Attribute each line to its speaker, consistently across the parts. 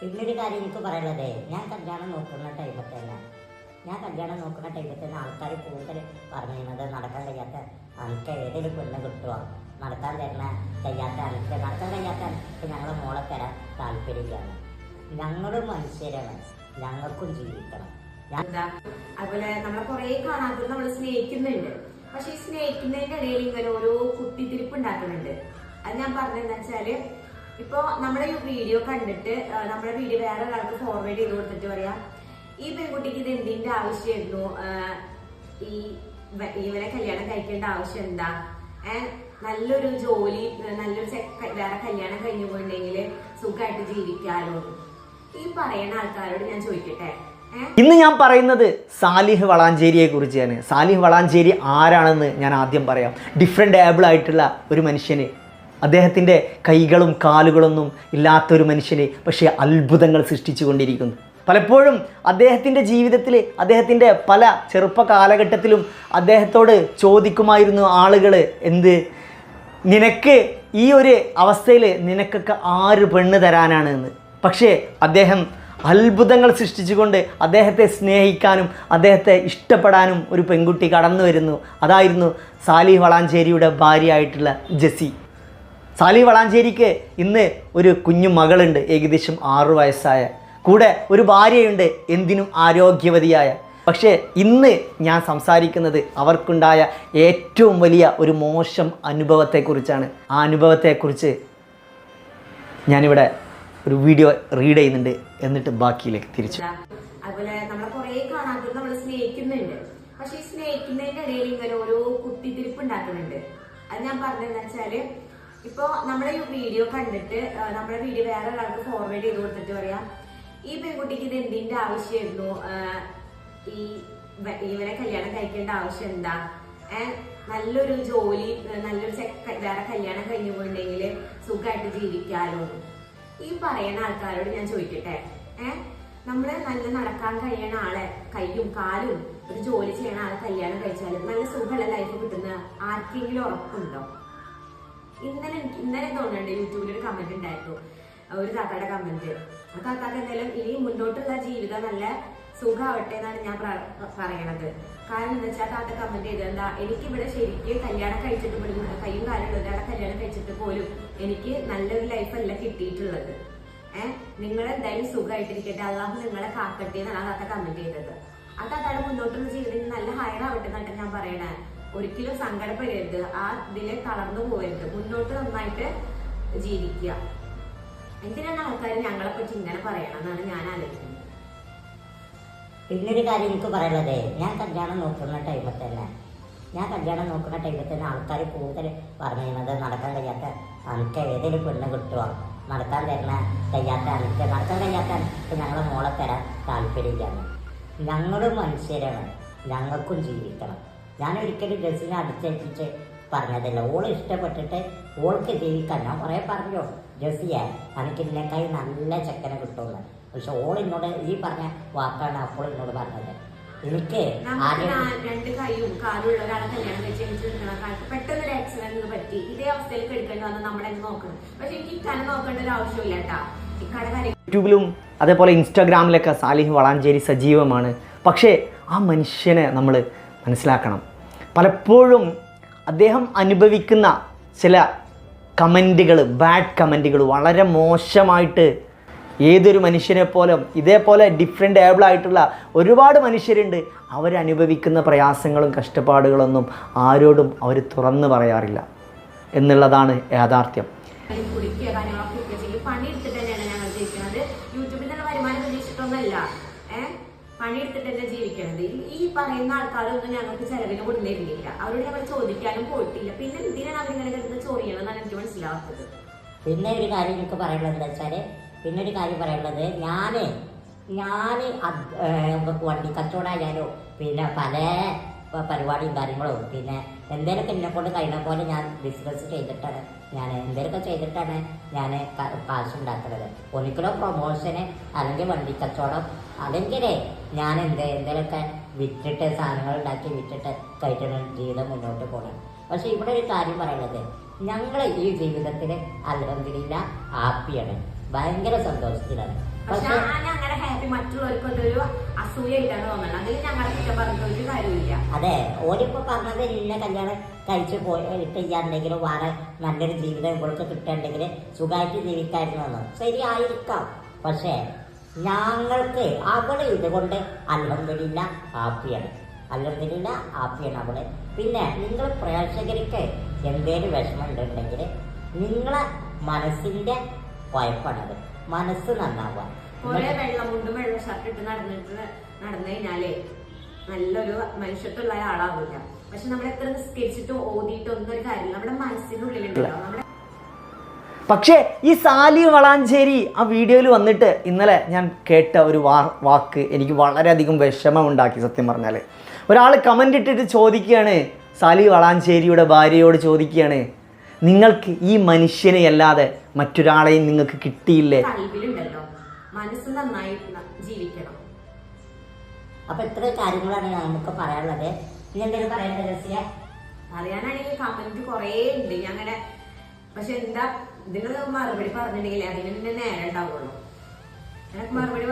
Speaker 1: പിന്നൊരു കാര്യം എനിക്ക് പറയുന്നത് ഞാൻ കല്യാണം നോക്കുന്ന ടൈമിൽ തന്നെ ഞാൻ കല്യാണം നോക്കുന്ന ടൈമിൽ തന്നെ ആൾക്കാർ കൂടുതൽ പറഞ്ഞിരുന്നത് നടക്കാൻ കഴിയാത്ത അനക്ക് ഏതൊരു പെണ്ണ് കിട്ടുമോ നടക്കാൻ തരണ കഴിയാത്ത അനക്ക് നടക്കാൻ കഴിയാത്ത അനക്ക് ഞങ്ങളെ മോളെ തരാൻ താല്പര്യമില്ലാണ് ഞങ്ങളും മനുഷ്യരാണ്. ഞങ്ങൾക്കും ജീവിക്കണം.
Speaker 2: അതുപോലെ നമ്മളെ കുറെ കാണാത്തത് നമ്മൾ സ്നേഹിക്കുന്നുണ്ട്. പക്ഷെ ഈ സ്നേഹിക്കുന്നതിന്റെ ഇടയിൽ ഇങ്ങനെ ഓരോ കുത്തിത്തിരിപ്പ് ഉണ്ടാക്കുന്നുണ്ട്. അത് ഞാൻ പറഞ്ഞെന്ന് വെച്ചാൽ ഇപ്പൊ നമ്മുടെ ഈ വീഡിയോ കണ്ടിട്ട് നമ്മുടെ വീഡിയോ വേറെ ഒരാൾക്ക് ഫോർവേഡ് ചെയ്ത് കൊടുത്തിട്ട് പറയാം. ഈ പെൺകുട്ടിക്ക് ഇത് എന്തിന്റെ ആവശ്യമായിരുന്നു? ഈ ഇവരെ കല്യാണം കഴിക്കേണ്ട ആവശ്യം എന്താ? നല്ലൊരു ജോലി നല്ലൊരു വേറെ കല്യാണം കഴിഞ്ഞു പോയിട്ടുണ്ടെങ്കിൽ സുഖമായിട്ട് ജീവിക്കാലോ. ഈ പറയുന്ന ആൾക്കാരോട് ഞാൻ ചോദിക്കട്ടെ.
Speaker 3: ഇന്ന് ഞാൻ പറയുന്നത് സാലിഹ് വളാഞ്ചേരിയെ കുറിച്ചാണ്. സാലിഹ് വളാഞ്ചേരി ആരാണെന്ന് ഞാൻ ആദ്യം പറയാം. ഡിഫറെന്റ് ഏബിൾ ആയിട്ടുള്ള ഒരു മനുഷ്യന് അദ്ദേഹത്തിന്റെ കൈകളും കാലുകളൊന്നും ഇല്ലാത്തൊരു മനുഷ്യനെ പക്ഷേ അത്ഭുതങ്ങൾ സൃഷ്ടിച്ചു കൊണ്ടിരിക്കുന്നു. പലപ്പോഴും അദ്ദേഹത്തിന്റെ ജീവിതത്തിൽ അദ്ദേഹത്തിന്റെ പല ചെറുപ്പ കാലഘട്ടത്തിലും അദ്ദേഹത്തോട് ചോദിക്കുമായിരുന്നു ആളുകൾ എന്ത്? നിനക്ക് ഈ ഒരു അവസ്ഥയിൽ നിനക്കൊക്കെ ആര് പെണ്ണ് തരാനാണ്? എന്ന്. പക്ഷേ അദ്ദേഹം അത്ഭുതങ്ങൾ സൃഷ്ടിച്ചുകൊണ്ട് അദ്ദേഹത്തെ സ്നേഹിക്കാനും അദ്ദേഹത്തെ ഇഷ്ടപ്പെടാനും ഒരു പെൺകുട്ടി കടന്നു വരുന്നു അതായിരുന്നു സാലി വളാഞ്ചേരിയുടെ ഭാര്യയായിട്ടുള്ള ജെസി സാലി വളാഞ്ചേരിക്ക് ഇന്ന് ഒരു കുഞ്ഞു മകളുണ്ട് ഏകദേശം ആറു വയസ്സായ. കൂടെ ഒരു ഭാര്യയുണ്ട് എന്തിനും ആരോഗ്യവതിയായ. പക്ഷേ ഇന്ന് ഞാൻ സംസാരിക്കുന്നത് അവർക്കുണ്ടായ ഏറ്റവും വലിയ ഒരു മോശം അനുഭവത്തെക്കുറിച്ചാണ്. ആ അനുഭവത്തെക്കുറിച്ച് ഞാനിവിടെ ഒരു വീഡിയോ റീഡ് ചെയ്യുന്നുണ്ട് എന്നിട്ട് ബാക്കിയിലേക്ക് തിരിച്ചു.
Speaker 2: അതുപോലെ നമ്മളെ കുറേ കാണാത്തത് നമ്മൾ സ്നേഹിക്കുന്നുണ്ട്. പക്ഷെ ഈ സ്നേഹിക്കുന്നതിന്റെ ഇടയിൽ ഇങ്ങനെ ഓരോ കുത്തിത്തിരിപ്പ് ഉണ്ടാക്കുന്നുണ്ട് അത് ഞാൻ പറഞ്ഞതെന്ന് വെച്ചാൽ ഇപ്പൊ നമ്മുടെ ഈ വീഡിയോ കണ്ടിട്ട് നമ്മുടെ വീഡിയോ വേറെ ഒരാൾക്ക് ഫോർവേഡ് ചെയ്ത് കൊടുത്തിട്ട് പറയാം ഈ പെൺകുട്ടിക്ക് ഇത് എന്തിന്റെ ആവശ്യമായിരുന്നു? ഈ ഇവനെ കല്യാണം കഴിക്കേണ്ട ആവശ്യം എന്താ? നല്ലൊരു ജോലി നല്ലൊരു വേറെ കല്യാണം കഴിഞ്ഞു പോയിണ്ടെങ്കിൽ സുഖമായിട്ട് ജീവിക്കാലോ? ഈ പറയുന്ന ആൾക്കാരോട് ഞാൻ ചോദിക്കട്ടെ ഏഹ് നമ്മൾ നല്ല നടക്കാൻ കഴിയണ ആളെ കയ്യും കാലും ഒരു ജോലി ചെയ്യണ ആളെ കല്യാണം കഴിച്ചാലും നല്ല സുഖമുള്ള ലൈഫ് കിട്ടുന്ന ആർക്കെങ്കിലും ഉറപ്പുണ്ടോ? ഇന്നലെ എനിക്ക് ഇന്നലെ തോന്നുന്നുണ്ട് യൂട്യൂബിൽ ഒരു കമന്റ് ഉണ്ടായിരുന്നു. ഒരു താത്താടെ കമന്റ് ആ താത്താക്ക് എന്തായാലും ഇനി മുന്നോട്ടുള്ള ജീവിതം നല്ല സുഖാവട്ടെ എന്നാണ് ഞാൻ പറയണത്. കാരണം എന്താ വെച്ചാൽ താത്ത കമന്റ് ചെയ്ത് എന്താ എനിക്ക് ഇവിടെ ശരിക്കും കല്യാണം കഴിച്ചിട്ട് കയ്യും കാലുള്ള ഒരാളെ കല്യാണം കഴിച്ചിട്ട് പോലും എനിക്ക് നല്ലൊരു ലൈഫല്ല കിട്ടിയിട്ടുള്ളത്. ഏഹ് നിങ്ങൾ എന്തായാലും സുഖമായിട്ടിരിക്കട്ടെ അള്ളാഹു നിങ്ങളെ കാക്കട്ടെ എന്നാണ് താത്ത കമന്റ് ചെയ്തത്. ആ താത്താടെ മുന്നോട്ടുള്ള ജീവിതം നല്ല ഹയർ ആവട്ടെ എന്നാണ് ഞാൻ പറയണേ. ഒരിക്കലും സങ്കടപ്പെടരുത്. ആ ഇതിലെ തളർന്നു പോകരുത്. മുന്നോട്ട് നന്നായിട്ട് ജീവിക്കുക. എന്തിനാണ് ആൾക്കാർ ഞങ്ങളെ പറ്റി ഇങ്ങനെ പറയണം എന്നാണ് ഞാൻ ആലോചിക്കുന്നത്.
Speaker 1: പിന്നൊരു കാര്യം എനിക്ക് പറയുന്നത് ഞാൻ കല്യാണം നോക്കുന്ന ടൈമിൽ തന്നെ ഞാൻ കല്യാണം നോക്കുന്ന ടൈമിൽ തന്നെ ആൾക്കാർ കൂടുതൽ പറഞ്ഞിരുന്നത് നടക്കാൻ കഴിയാത്ത അനക്ക് ഏതെങ്കിലും പെണ്ണ് കിട്ടുമോ നടക്കാൻ തരണ കഴിയാത്ത അനക്ക് നടക്കാൻ കഴിയാത്ത അനക്ക് ഞങ്ങളെ മോളെ തരാൻ താല്പര്യമില്ല. ഞങ്ങളും മനുഷ്യരാണ്. ഞങ്ങൾക്കും ജീവിക്കണം. ഞാൻ ഒരിക്കലും ഡ്രസ്സിനെ അടിച്ചേൽപ്പിച്ച് പറഞ്ഞതല്ല. ഓൾ ഇഷ്ടപ്പെട്ടിട്ട് ഓൾക്ക് ജീവിക്കാൻ ഞാൻ കുറേ പറഞ്ഞു ജസിയെ എനിക്ക് ഇതിനേക്കായി നല്ല ചെക്കനെ കിട്ടുമെന്ന്. പക്ഷെ ഓൾ എന്നോട് ഈ പറഞ്ഞ വാക്കാണ് അപ്പോൾ എന്നോട് പറഞ്ഞത്. എനിക്ക്
Speaker 2: രണ്ട് കൈയും കാലും ഉള്ള ഒരാളെ കല്യാണം കഴിച്ച് എനിക്ക് നിൽക്കുന്ന കാലത്ത് പെട്ടെന്ന് ഒരു ആക്സിഡന്റ് പറ്റി ഇതേ അവസ്ഥയിൽ എടുക്കേണ്ടി വന്ന് നമ്മളെ നോക്കണം. പക്ഷെ എനിക്ക് ഇക്കാനെ നോക്കേണ്ട ഒരു ആവശ്യമില്ല കേട്ടാ. ഇക്കാടെ
Speaker 3: യൂട്യൂബിലും അതേപോലെ ഇൻസ്റ്റാഗ്രാമിലൊക്കെ സാലിഹ് വളാഞ്ചേരി സജീവമാണ്. പക്ഷേ ആ മനുഷ്യനെ നമ്മൾ മനസ്സിലാക്കണം. പലപ്പോഴും അദ്ദേഹം അനുഭവിക്കുന്ന ചില കമന്റുകൾ ബാഡ് കമന്റുകൾ വളരെ മോശമായിട്ട് ഏതൊരു മനുഷ്യനെ പോലും ഇതേപോലെ ഡിഫറെന്റ് ഏബിൾ ആയിട്ടുള്ള ഒരുപാട് മനുഷ്യരുണ്ട്. അവരനുഭവിക്കുന്ന പ്രയാസങ്ങളും കഷ്ടപ്പാടുകളൊന്നും ആരോടും അവർ തുറന്നു പറയാറില്ല എന്നുള്ളതാണ് യാഥാർത്ഥ്യം.
Speaker 2: പണിയെടുത്തിട്ട് തന്നെയാണ് ഞങ്ങൾ ജീവിക്കുന്നത്. യൂട്യൂബിൽ നിന്ന് വരുമാനം പ്രതീക്ഷിച്ചിട്ടൊന്നുമല്ല. ഏഹ്? പണിയെടുത്തിട്ട് തന്നെ ജീവിക്കണത്? ഈ- പറയുന്ന ആൾക്കാരൊന്നും ഞങ്ങൾക്ക് ചെലവിന് കൊണ്ടുവരുന്നില്ല അവരോട് ഞങ്ങൾ ചോദിക്കാനും പോയിട്ടില്ല. പിന്നെ എന്തിനാണ് അവരിങ്ങനെ കിടന്ന് ചൊറിയണമെന്നാണ് എനിക്ക് മനസ്സിലാവാത്തത്.
Speaker 1: പിന്നെ ഒരു കാര്യം എനിക്ക് പറയാനുള്ളത് എന്താ വെച്ചാൽ പിന്നെ ഒരു കാര്യം പറയാനുള്ളത് ഞാൻ ഞാൻ വണ്ടി കച്ചവടമായാലോ പിന്നെ പല പരിപാടിയും കാര്യങ്ങളും പിന്നെ എന്തെങ്കിലുമൊക്കെ എന്നെ കൊണ്ട് കഴിയുന്ന പോലെ ഞാൻ ബിസിനസ് ചെയ്തിട്ടാണ് ഞാൻ എന്തെങ്കിലുമൊക്കെ ചെയ്തിട്ടാണ് ഞാൻ കാശ് ഉണ്ടാക്കുന്നത് ഒരിക്കലും പ്രൊമോഷന് അല്ലെങ്കിൽ വണ്ടി കച്ചവടം അല്ലെങ്കിൽ ഞാൻ എന്ത് എന്തെങ്കിലുമൊക്കെ വിറ്റിട്ട് സാധനങ്ങൾ ഉണ്ടാക്കി വിറ്റിട്ട് കഴിച്ചിട്ട് ജീവിതം മുന്നോട്ട് പോകണം പക്ഷെ ഇവിടെ ഒരു കാര്യം പറയുന്നത് ഞങ്ങൾ ഈ ജീവിതത്തിൽ അലഹദില്ല ഹാപ്പിയാണ്. ഭയങ്കര സന്തോഷത്തിലാണ്.
Speaker 2: പക്ഷെ ആ ഞങ്ങളുടെ ഹാപ്പി ഒരു അസൂയ അസൂയായിട്ടാണ് തോന്നണം. അതിൽ ഞങ്ങളെ കുറ്റം പറഞ്ഞ ഒരു കാര്യമില്ല.
Speaker 1: അതെ ഓരിപ്പോ പറഞ്ഞത് കല്യാണം കഴിച്ച് പോയി ചെയ്യാണ്ടെങ്കിൽ വേറെ നല്ലൊരു ജീവിതം ഇവർക്ക് കിട്ടണ്ടെങ്കിൽ സുഖമായിട്ട് ജീവിക്കായിരുന്നു എന്ന്. ശരിയായിരിക്കാം. പക്ഷേ ഞങ്ങൾക്ക് അവൾ ഇതുകൊണ്ട് അല്ലെന്നില്ല ഹാപ്പിയാണ്. അല്ലെന്നില്ല ഹാപ്പിയാണ് അവൾ. പിന്നെ നിങ്ങൾ പ്രേക്ഷകർക്ക് എന്തേലും വിഷമം ഉണ്ടെങ്കിൽ നിങ്ങളെ മനസ്സിന്റെ കുഴപ്പമാണത് മനസ്സ് നന്നാവുക.
Speaker 2: കുറെ വെള്ളം കൊണ്ടും വെള്ള ഷർട്ട് ഇട്ട് നടന്നിട്ട് നടന്നു കഴിഞ്ഞാലേ നല്ലൊരു മനുഷ്യത്വമുള്ള ആളാവില്ല. പക്ഷെ നമ്മൾ എത്ര നിസ്കരിച്ചിട്ടോ ഓതിയിട്ടോ ഒന്നും ഒരു കാര്യമില്ല. നമ്മുടെ മനസ്സിനുള്ളിലുണ്ടല്ലോ. നമ്മുടെ
Speaker 3: പക്ഷേ ഈ സാലി വളാഞ്ചേരി ആ വീഡിയോയിൽ വന്നിട്ട് ഇന്നലെ ഞാൻ കേട്ട ഒരു വാ വാക്ക് എനിക്ക് വളരെയധികം വിഷമം ഉണ്ടാക്കി സത്യം പറഞ്ഞാൽ ഒരാൾ കമന്റ് ഇട്ടിട്ട് ചോദിക്കുകയാണ് സാലി വളാഞ്ചേരിയുടെ ഭാര്യയോട് ചോദിക്കുകയാണ് നിങ്ങൾക്ക് ഈ മനുഷ്യനെ അല്ലാതെ മറ്റൊരാളെയും നിങ്ങൾക്ക് കിട്ടിയില്ലേ?
Speaker 2: മനസ്സ് നന്നായി ജീവിക്കണം.
Speaker 1: അപ്പൊ ഇത്ര കാര്യങ്ങളാണ് നമുക്ക് പറയാനുള്ളത്. ഇനി എന്തെങ്കിലും പറയേണ്ടത് രസിയ
Speaker 2: അറിയാനാണെങ്കിൽ കമന്റ് കുറേ ഉണ്ട്. ഞങ്ങളുടെ പക്ഷെ എന്താ ഇതിന് മറുപടി പറഞ്ഞിട്ടുണ്ടെങ്കിൽ അതിന് തന്നെ നേരം ഉണ്ടാവുള്ളൂ. മറുപടി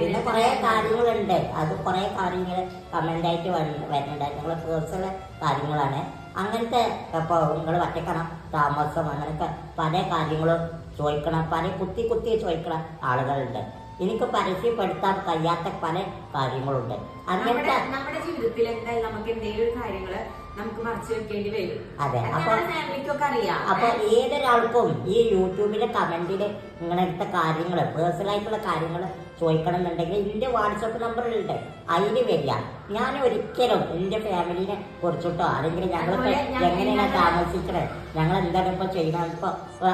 Speaker 1: പിന്നെ കുറെ കാര്യങ്ങളുണ്ട്. അത് കുറെ കാര്യങ്ങൾ കമന്റ് ആയിട്ട് വരുന്നുണ്ട്. ഞങ്ങളെ പേഴ്സണൽ കാര്യങ്ങളാണ്. അങ്ങനത്തെ ഇപ്പോൾ നിങ്ങൾ ഒറ്റക്കണം താമസം അങ്ങനത്തെ പല കാര്യങ്ങളും ചോദിക്കണം പല കുത്തി കുത്തി ചോദിക്കണ ആളുകളുണ്ട്. എനിക്ക് പരസ്യപ്പെടുത്താൻ കഴിയാത്ത പല കാര്യങ്ങളുണ്ട്. അങ്ങനത്തെ
Speaker 2: നമ്മുടെ ജീവിതത്തിൽ എന്തായാലും നമുക്ക് എന്തെങ്കിലും കാര്യങ്ങൾ നമുക്ക് മറച്ചു വെക്കേണ്ടി വരും.
Speaker 1: അതെ, അപ്പൊ-
Speaker 2: ഞങ്ങളുടെ ഫാമിലിക്കൊക്കെ അറിയാം.
Speaker 1: അപ്പൊ ഏതൊരാൾക്കും ഈ യൂട്യൂബിലെ കമന്റിൽ ഇങ്ങനത്തെ കാര്യങ്ങൾ പേഴ്സണൽ ആയിട്ടുള്ള കാര്യങ്ങൾ ചോദിക്കണം എന്നുണ്ടെങ്കിൽ എന്റെ വാട്സപ്പ് നമ്പറിലുണ്ട്. അതിന് വരിക. ഞാൻ ഒരിക്കലും എന്റെ ഫാമിലിനെ കുറിച്ചിട്ടോ അല്ലെങ്കിൽ ഞങ്ങൾ എങ്ങനെയാണ്
Speaker 2: താമസിച്ചത്
Speaker 1: താമസിക്കണേ ഞങ്ങൾ എന്താണ് ഇപ്പൊ ചെയ്യണം ഇപ്പൊ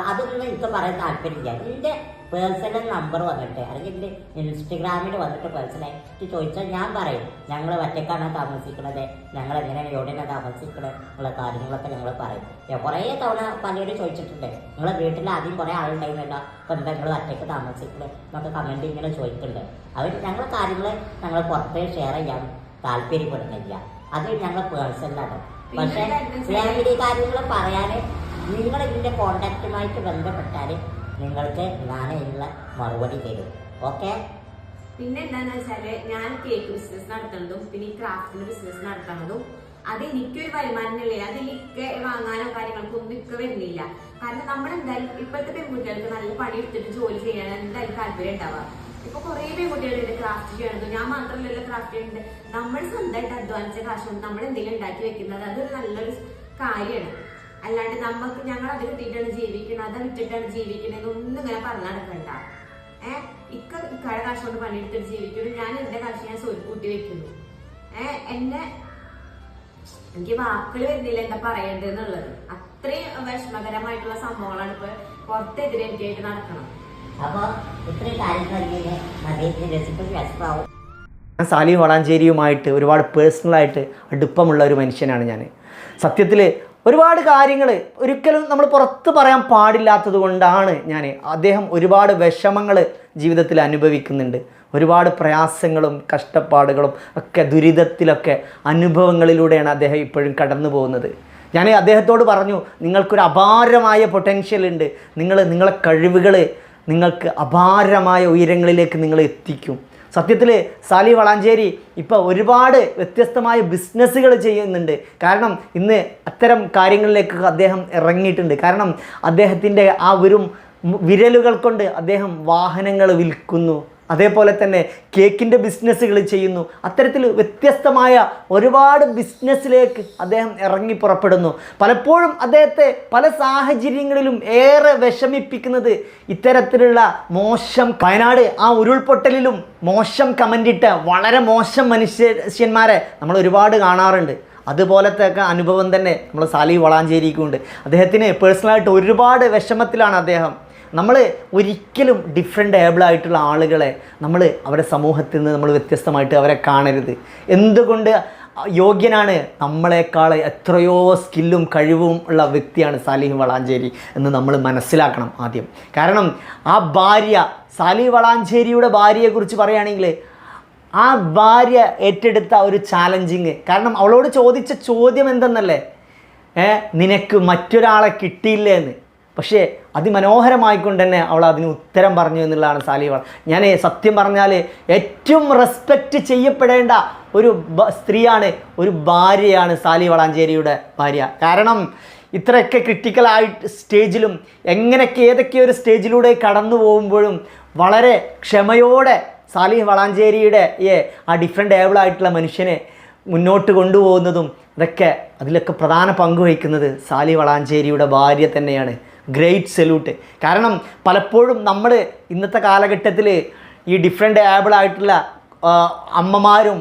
Speaker 1: അതൊന്നും എനിക്ക് പറയാൻ താല്പര്യമില്ല. എന്റെ പേഴ്സണൽ നമ്പർ വന്നിട്ട്. അല്ലെങ്കിൽ എന്റെ ഇൻസ്റ്റഗ്രാമിൽ വന്നിട്ട് പേഴ്സണലായിട്ട് ചോദിച്ചാൽ ഞാൻ പറയും ഞങ്ങൾ ഒറ്റക്കാണ് താമസിക്കുന്നത് ഞങ്ങൾ എങ്ങനെയാണ് എവിടെയാണ് താമസിക്കുന്നത് ഉള്ള കാര്യങ്ങളൊക്കെ ഞങ്ങൾ പറയും. കുറേ തവണ പലരും ചോദിച്ചിട്ടുണ്ട്. നിങ്ങളെ വീട്ടിൽ ആദ്യം കുറേ ആളുണ്ടായിരുന്നല്ലോ? അപ്പം എന്താ നിങ്ങൾ ഒറ്റയ്ക്ക് താമസിക്കുന്നത് എന്നൊക്കെ കമന്റ് ഇങ്ങനെ ചോദിക്കുന്നുണ്ട്. അവർ ഞങ്ങൾ കാര്യങ്ങൾ ഞങ്ങൾ പുറത്ത് ഷെയർ ചെയ്യാൻ താല്പര്യപ്പെടുന്നില്ല. അത് ഞങ്ങൾ പേഴ്സണലാണ് പക്ഷേ ഫാമിലി കാര്യങ്ങൾ പറയാൻ നിങ്ങൾ ഇതിന്റെ കോണ്ടാക്റ്റുമായിട്ട് ബന്ധപ്പെട്ടാൽ നിങ്ങൾക്ക് ഞാൻ ഇതിനുള്ള മറുപടി തരും. ഓക്കെ?
Speaker 2: പിന്നെ എന്താണെന്ന് വെച്ചാൽ ഞാൻ കേക്ക് ബിസിനസ് നടത്തുന്നതും പിന്നെ ഈ ബിസിനസ് നടത്തുന്നതും അത് എനിക്കൊരു വരുമാനമില്ലേ? അത് എനിക്ക് വാങ്ങാനോ കാര്യങ്ങൾക്കോ ഒന്നും വരുന്നില്ല. കാരണം നമ്മൾ എന്തായാലും ഇപ്പോഴത്തെ പെൺകുട്ടികൾക്ക് നല്ല പണി എടുത്തിട്ട് ജോലി ചെയ്യാൻ എന്തായാലും താല്പര്യം ഉണ്ടാവുക ഇപ്പൊ കുറെ പെൺകുട്ടികളുണ്ട് ക്രാഫ്റ്റ് ചെയ്യണത് ഞാൻ മാത്രമല്ലല്ലോ ക്രാഫ്റ്റ് ചെയ്യുന്നുണ്ട് നമ്മൾ സ്വന്തമായിട്ട് അധ്വാനിച്ച കാശ് നമ്മൾ എന്തെങ്കിലും ഉണ്ടാക്കി വെക്കുന്നത് അതൊരു നല്ലൊരു കാര്യമാണ്. അല്ലാണ്ട് നമുക്ക് ഞങ്ങൾ അത് കിട്ടിയിട്ടാണ് ജീവിക്കുന്നത് അത് വിറ്റിട്ടാണ് ജീവിക്കുന്നത് ഒന്നും ഇങ്ങനെ പറഞ്ഞു നടക്കണ്ട. ഏഹ് ഇക്ക ഇക്കയുടെ കാശ് കൊണ്ട് പണിയെടുത്തിട്ട് ജീവിക്കുന്നു ഞാൻ എന്റെ കാശ് ഞാൻ കൂട്ടി വെക്കുന്നു. ഏഹ് എന്നെ എനിക്ക് വാക്കുകൾ വരുന്നില്ല എന്താ പറയേണ്ടതെന്നുള്ളത്. അത്രയും വിഷമകരമായിട്ടുള്ള സംഭവങ്ങളാണ് ഇപ്പൊ പുറത്തെതിരെ എനിക്കായിട്ട് നടക്കണം.
Speaker 1: അപ്പോൾ ഇത്രയും രസിക്കും വിഷമാവും.
Speaker 3: ഞാൻ സാലി വളാഞ്ചേരിയുമായിട്ട് ഒരുപാട് പേഴ്സണലായിട്ട് അടുപ്പമുള്ള ഒരു മനുഷ്യനാണ് ഞാൻ സത്യത്തിൽ ഒരുപാട് കാര്യങ്ങൾ ഒരിക്കലും നമ്മൾ പുറത്ത് പറയാൻ പാടില്ലാത്തത് കൊണ്ടാണ് ഞാൻ അദ്ദേഹം ഒരുപാട് വിഷമങ്ങൾ ജീവിതത്തിൽ അനുഭവിക്കുന്നുണ്ട്. ഒരുപാട് പ്രയാസങ്ങളും കഷ്ടപ്പാടുകളും ഒക്കെ ദുരിതത്തിലൊക്കെ അനുഭവങ്ങളിലൂടെയാണ് അദ്ദേഹം ഇപ്പോഴും കടന്നു പോകുന്നത്. ഞാൻ അദ്ദേഹത്തോട് പറഞ്ഞു നിങ്ങൾക്കൊരു അപാരമായ പൊട്ടൻഷ്യൽ ഉണ്ട്. നിങ്ങൾ നിങ്ങളെ കഴിവുകൾ നിങ്ങൾക്ക് അപാരമായ ഉയരങ്ങളിലേക്ക് നിങ്ങൾ എത്തിക്കും. സത്യത്തിൽ സാലി വളാഞ്ചേരി ഇപ്പോൾ ഒരുപാട് വ്യത്യസ്തമായ ബിസിനസ്സുകൾ ചെയ്യുന്നുണ്ട്. കാരണം ഇന്ന് അത്തരം കാര്യങ്ങളിലേക്ക് അദ്ദേഹം ഇറങ്ങിയിട്ടുണ്ട്. കാരണം അദ്ദേഹത്തിന്റെ ആ വരും വിരലുകൾ കൊണ്ട് അദ്ദേഹം വാഹനങ്ങൾ വിൽക്കുന്നു. അതേപോലെ തന്നെ കേക്കിന്റെ ബിസിനസ്സുകൾ ചെയ്യുന്നു. അത്തരത്തിൽ വ്യത്യസ്തമായ ഒരുപാട് ബിസിനസ്സിലേക്ക് അദ്ദേഹം ഇറങ്ങി പുറപ്പെടുന്നു. പലപ്പോഴും അദ്ദേഹത്തെ പല സാഹചര്യങ്ങളിലും ഏറെ വിഷമിപ്പിക്കുന്നത് ഇത്തരത്തിലുള്ള മോശം വയനാട് ആ ഉരുൾപൊട്ടലിലും മോശം കമന്റിട്ട വളരെ മോശം മനുഷ്യന്മാരെ നമ്മൾ ഒരുപാട് കാണാറുണ്ട്. അതുപോലത്തെ ഒക്കെ അനുഭവം തന്നെ നമ്മൾ സാലി വളാഞ്ചേരിക്കുണ്ട്. അദ്ദേഹത്തിന് പേഴ്സണലായിട്ട് ഒരുപാട് വിഷമത്തിലാണ് അദ്ദേഹം. നമ്മൾ ഒരിക്കലും ഡിഫറെന്റ് ഏബിൾ ആയിട്ടുള്ള ആളുകളെ നമ്മൾ അവരുടെ സമൂഹത്തിൽ നിന്ന് നമ്മൾ വ്യത്യസ്തമായിട്ട് അവരെ കാണരുത്. എന്തുകൊണ്ട് യോഗ്യനാണ് നമ്മളെക്കാൾ എത്രയോ സ്കില്ലും കഴിവും ഉള്ള വ്യക്തിയാണ് സാലിഹ് വളാഞ്ചേരി എന്ന് നമ്മൾ മനസ്സിലാക്കണം ആദ്യം. കാരണം ആ ഭാര്യ സാലിഹ് വളാഞ്ചേരിയുടെ ഭാര്യയെക്കുറിച്ച് പറയുകയാണെങ്കിൽ ആ ഭാര്യ ഏറ്റെടുത്ത ഒരു ചാലഞ്ചിങ് കാരണം അവളോട് ചോദിച്ച ചോദ്യം എന്തെന്നല്ലേ? നിനക്ക് മറ്റൊരാളെ കിട്ടിയില്ലേ എന്ന് പക്ഷേ അതിമനോഹരമായിക്കൊണ്ട് തന്നെ അവൾ അതിന് ഉത്തരം പറഞ്ഞു എന്നുള്ളതാണ് സാലിവൾ ഞാൻ സത്യം പറഞ്ഞാൽ ഏറ്റവും റെസ്പെക്റ്റ് ചെയ്യപ്പെടേണ്ട ഒരു സ്ത്രീയാണ് ഒരു ഭാര്യയാണ് സാലി വളാഞ്ചേരിയുടെ ഭാര്യ. കാരണം ഇത്രയൊക്കെ ക്രിട്ടിക്കലായിട്ട് സ്റ്റേജിലും എങ്ങനെയൊക്കെ ഏതൊക്കെ ഒരു സ്റ്റേജിലൂടെ കടന്നു പോകുമ്പോഴും വളരെ ക്ഷമയോടെ സാലിഹ് വളാഞ്ചേരിയുടെ ഏ ആ ഡിഫറെന്റ് ഏബിളായിട്ടുള്ള മനുഷ്യനെ മുന്നോട്ട് കൊണ്ടുപോകുന്നതും അതൊക്കെ അതിലൊക്കെ പ്രധാന പങ്ക് വഹിക്കുന്നത് സാലി വളാഞ്ചേരിയുടെ ഭാര്യ തന്നെയാണ്. ഗ്രേറ്റ് സല്യൂട്ട് കാരണം പലപ്പോഴും നമ്മൾ ഇന്നത്തെ കാലഘട്ടത്തിൽ ഈ ഡിഫറെന്റ് ആയിട്ടുള്ള അമ്മമാരും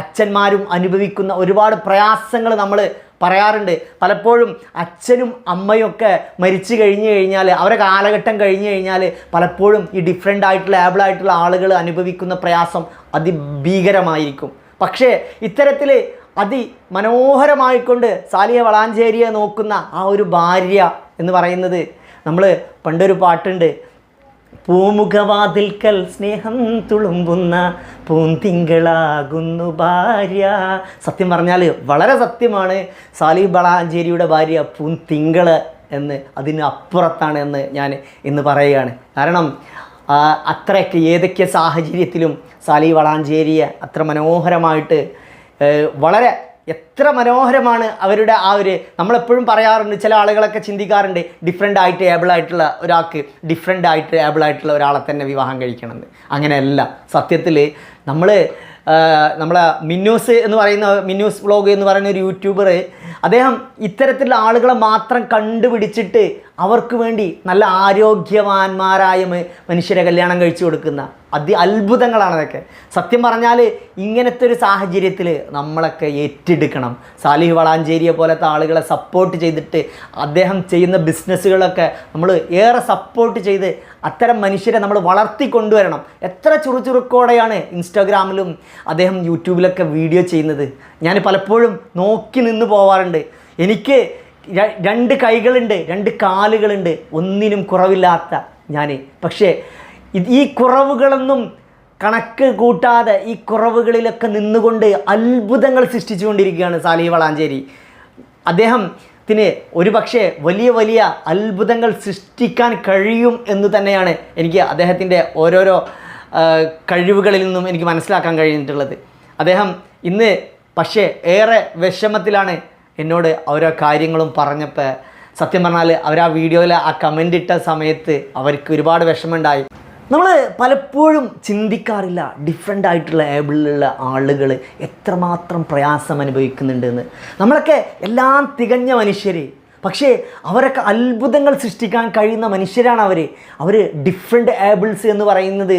Speaker 3: അച്ഛന്മാരും അനുഭവിക്കുന്ന ഒരുപാട് പ്രയാസങ്ങൾ നമ്മൾ പറയാറുണ്ട്. പലപ്പോഴും അച്ഛനും അമ്മയും ഒക്കെ മരിച്ചു കഴിഞ്ഞു കഴിഞ്ഞാൽ അവരെ കാലഘട്ടം കഴിഞ്ഞു കഴിഞ്ഞാൽ പലപ്പോഴും ഈ ഡിഫറെന്റ് ആയിട്ടുള്ള ആയിട്ടുള്ള ആളുകൾ അനുഭവിക്കുന്ന പ്രയാസം അതിഭീകരമായിരിക്കും. പക്ഷേ ഇത്തരത്തിൽ അതി മനോഹരമായിക്കൊണ്ട് സാലിയ വളാഞ്ചേരിയെ നോക്കുന്ന ആ ഒരു ഭാര്യ എന്ന് പറയുന്നത് നമ്മൾ പണ്ടൊരു പാട്ടുണ്ട്. പൂമുഖവാതിൽക്കൽ സ്നേഹം തുളുമ്പുന്ന പൂന്തിങ്കളാകുന്നു ഭാര്യ. സത്യം പറഞ്ഞാൽ വളരെ സത്യമാണ് സാലി ബളാഞ്ചേരിയുടെ ഭാര്യ പൂന്തിങ്കൾ എന്ന് അതിനപ്പുറത്താണ് എന്ന് ഞാൻ ഇന്ന് പറയുകയാണ്. കാരണം അത്രയൊക്കെ ഏതൊക്കെ സാഹചര്യത്തിലും സാലി വളാഞ്ചേരിയെ അത്ര മനോഹരമായിട്ട് വളരെ എത്ര മനോഹരമാണ് അവരുടെ ആ ഒരു നമ്മളെപ്പോഴും പറയാറുണ്ട് ചില ആളുകളൊക്കെ ചിന്തിക്കാറുണ്ട് ഡിഫറെന്റ് ആയിട്ട് ഏബിൾ ആയിട്ടുള്ള ഒരാൾക്ക് ഡിഫറെന്റ് ആയിട്ട് ഏബിൾ ആയിട്ടുള്ള ഒരാളെ തന്നെ വിവാഹം കഴിക്കണമെന്ന്. അങ്ങനെയല്ല. സത്യത്തിൽ നമ്മൾ നമ്മളെ മിന്നൂസ് എന്ന് പറയുന്ന മിന്നൂസ് വ്ളോഗ് എന്ന് പറയുന്ന ഒരു യൂട്യൂബർ അദ്ദേഹം ഇത്തരത്തിലുള്ള ആളുകളെ മാത്രം കണ്ടുപിടിച്ചിട്ട് അവർക്ക് വേണ്ടി നല്ല ആരോഗ്യവാന്മാരായ മനുഷ്യരെ കല്യാണം കഴിച്ചു കൊടുക്കുന്ന അതി അത്ഭുതങ്ങളാണ് അതൊക്കെ. സത്യം പറഞ്ഞാൽ ഇങ്ങനത്തെ ഒരു സാഹചര്യത്തിൽ നമ്മളൊക്കെ ഏറ്റെടുക്കണം. സാലിഹ് വളാഞ്ചേരിയെ പോലത്തെ ആളുകളെ സപ്പോർട്ട് ചെയ്തിട്ട് അദ്ദേഹം ചെയ്യുന്ന ബിസിനസ്സുകളൊക്കെ നമ്മൾ ഏറെ സപ്പോർട്ട് ചെയ്ത് അത്തരം മനുഷ്യരെ നമ്മൾ വളർത്തി കൊണ്ടുവരണം എത്ര ചുറുചുറുക്കോടെയാണ് ഇൻസ്റ്റാഗ്രാമിലും അദ്ദേഹം യൂട്യൂബിലൊക്കെ വീഡിയോ ചെയ്യുന്നത്. ഞാൻ പലപ്പോഴും നോക്കി നിന്ന് പോവാറുണ്ട്. എനിക്ക് രണ്ട് കൈകളുണ്ട് രണ്ട് കാലുകളുണ്ട്. ഒന്നിനും കുറവില്ലാത്ത ഞാൻ പക്ഷേ ഈ കുറവുകളൊന്നും കണക്ക് കൂട്ടാതെ ഈ കുറവുകളിലൊക്കെ നിന്നുകൊണ്ട് അത്ഭുതങ്ങൾ സൃഷ്ടിച്ചുകൊണ്ടിരിക്കുകയാണ് സാലി വളാഞ്ചേരി. അദ്ദേഹത്തിന് ഒരു പക്ഷേ വലിയ വലിയ അത്ഭുതങ്ങൾ സൃഷ്ടിക്കാൻ കഴിയും എന്ന് തന്നെയാണ് എനിക്ക് അദ്ദേഹത്തിന്റെ ഓരോരോ കഴിവുകളിൽ നിന്നും എനിക്ക് മനസ്സിലാക്കാൻ കഴിഞ്ഞിട്ടുള്ളത്. അദ്ദേഹം ഇന്ന് പക്ഷേ ഏറെ വിഷമത്തിലാണ് എന്നോട് ഓരോ കാര്യങ്ങളും പറഞ്ഞപ്പോൾ സത്യം പറഞ്ഞാൽ അവർ ആ വീഡിയോയിൽ ആ കമന്റ് ഇട്ട സമയത്ത് അവർക്ക് ഒരുപാട് വിഷമമുണ്ടായി. നമ്മൾ പലപ്പോഴും ചിന്തിക്കാറില്ല ഡിഫറെന്റ് ആയിട്ടുള്ള ഏബിളിലുള്ള ആളുകൾ എത്രമാത്രം പ്രയാസം അനുഭവിക്കുന്നുണ്ടെന്ന്. നമ്മളൊക്കെ എല്ലാം തികഞ്ഞ മനുഷ്യർ പക്ഷേ അവരൊക്കെ അത്ഭുതങ്ങൾ സൃഷ്ടിക്കാൻ കഴിയുന്ന മനുഷ്യരാണ് അവർ അവർ ഡിഫറെന്റ് ഏബിൾസ് എന്ന് പറയുന്നത്.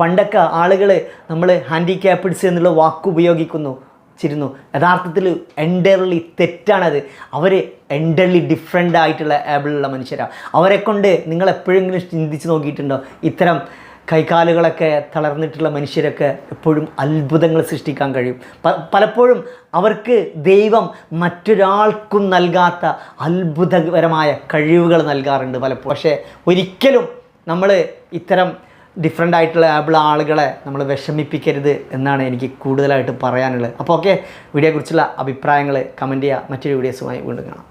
Speaker 3: പണ്ടൊക്കെ ആളുകൾ നമ്മൾ ഹാൻഡിക്യാപ്പിഡ്സ് എന്നുള്ള വാക്ക് ഉപയോഗിക്കുന്നു. ചിരുന്നു യഥാർത്ഥത്തിൽ എൻഡർലി തെറ്റാണത്. അവർ എൻഡർലി ഡിഫറെന്റ് ആയിട്ടുള്ള ആബിളുള്ള മനുഷ്യരാണ് അവരെ കൊണ്ട് നിങ്ങൾ എപ്പോഴെങ്കിലും ചിന്തിച്ച് നോക്കിയിട്ടുണ്ടോ? ഇത്തരം കൈകാലുകളൊക്കെ തളർന്നിട്ടുള്ള മനുഷ്യരൊക്കെ എപ്പോഴും അത്ഭുതങ്ങൾ സൃഷ്ടിക്കാൻ കഴിയും. പലപ്പോഴും അവർക്ക് ദൈവം മറ്റൊരാൾക്കും നൽകാത്ത അത്ഭുതകരമായ കഴിവുകൾ നൽകാറുണ്ട് പലപ്പോഴും. പക്ഷേ ഒരിക്കലും നമ്മൾ ഇത്തരം ഡിഫറെന്റ് ആയിട്ടുള്ള ആബിൾ ആളുകളെ നമ്മൾ വിഷമിപ്പിക്കരുത് എന്നാണ് എനിക്ക് കൂടുതലായിട്ട് പറയാനുള്ളത്. അപ്പോൾ ഓക്കെ വീഡിയോയെക്കുറിച്ചുള്ള അഭിപ്രായങ്ങൾ കമന്റ് ചെയ്യുക മറ്റൊരു വീഡിയോസുമായി വീണ്ടും കാണാം.